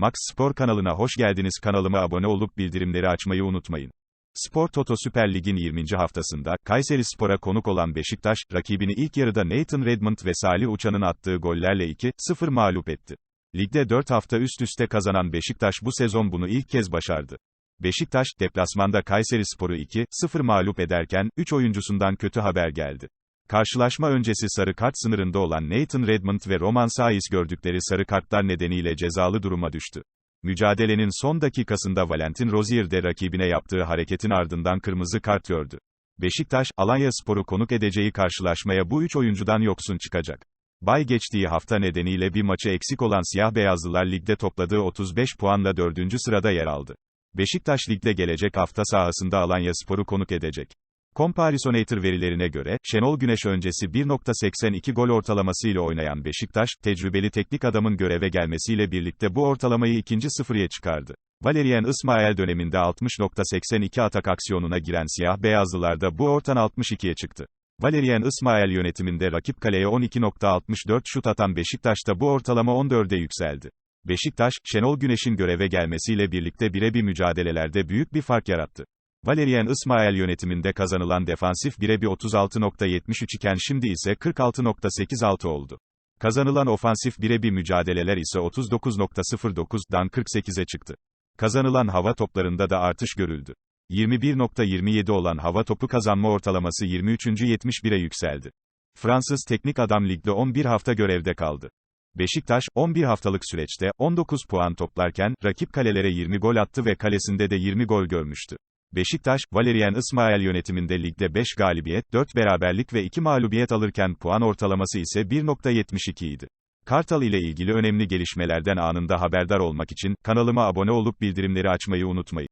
Max Spor kanalına hoş geldiniz. Kanalıma abone olup bildirimleri açmayı unutmayın. Spor Toto Süper Lig'in 20. haftasında, Kayseri Spor'a konuk olan Beşiktaş, rakibini ilk yarıda Nathan Redmond ve Salih Uçan'ın attığı gollerle 2-0 mağlup etti. Ligde 4 hafta üst üste kazanan Beşiktaş bu sezon bunu ilk kez başardı. Beşiktaş, deplasmanda Kayseri Spor'u 2-0 mağlup ederken, 3 oyuncusundan kötü haber geldi. Karşılaşma öncesi sarı kart sınırında olan Nathan Redmond ve Roman Saiz gördükleri sarı kartlar nedeniyle cezalı duruma düştü. Mücadelenin son dakikasında Valentin Rozier de rakibine yaptığı hareketin ardından kırmızı kart gördü. Beşiktaş, Alanya Spor'u konuk edeceği karşılaşmaya bu üç oyuncudan yoksun çıkacak. Bay geçtiği hafta nedeniyle bir maçı eksik olan siyah beyazlılar ligde topladığı 35 puanla 4. sırada yer aldı. Beşiktaş ligde gelecek hafta sahasında Alanya Spor'u konuk edecek. Comparisonator verilerine göre, Şenol Güneş öncesi 1.82 gol ortalamasıyla oynayan Beşiktaş, tecrübeli teknik adamın göreve gelmesiyle birlikte bu ortalamayı ikinci sıfırıya çıkardı. Valerian Ismael döneminde 60.82 atak aksiyonuna giren siyah beyazlılarda bu ortan 62'ye çıktı. Valerian Ismael yönetiminde rakip kaleye 12.64 şut atan Beşiktaş'ta bu ortalama 14'e yükseldi. Beşiktaş, Şenol Güneş'in göreve gelmesiyle birlikte birebir mücadelelerde büyük bir fark yarattı. Valerian Ismael yönetiminde kazanılan defansif birebir 36.73 iken şimdi ise 46.86 oldu. Kazanılan ofansif birebir mücadeleler ise 39.09'dan 48'e çıktı. Kazanılan hava toplarında da artış görüldü. 21.27 olan hava topu kazanma ortalaması 23. 71'e yükseldi. Fransız teknik adam ligde 11 hafta görevde kaldı. Beşiktaş, 11 haftalık süreçte, 19 puan toplarken, rakip kalelere 20 gol attı ve kalesinde de 20 gol görmüştü. Beşiktaş, Valerian Ismael yönetiminde ligde 5 galibiyet, 4 beraberlik ve 2 mağlubiyet alırken puan ortalaması ise 1.72 idi. Kartal ile ilgili önemli gelişmelerden anında haberdar olmak için, kanalıma abone olup bildirimleri açmayı unutmayın.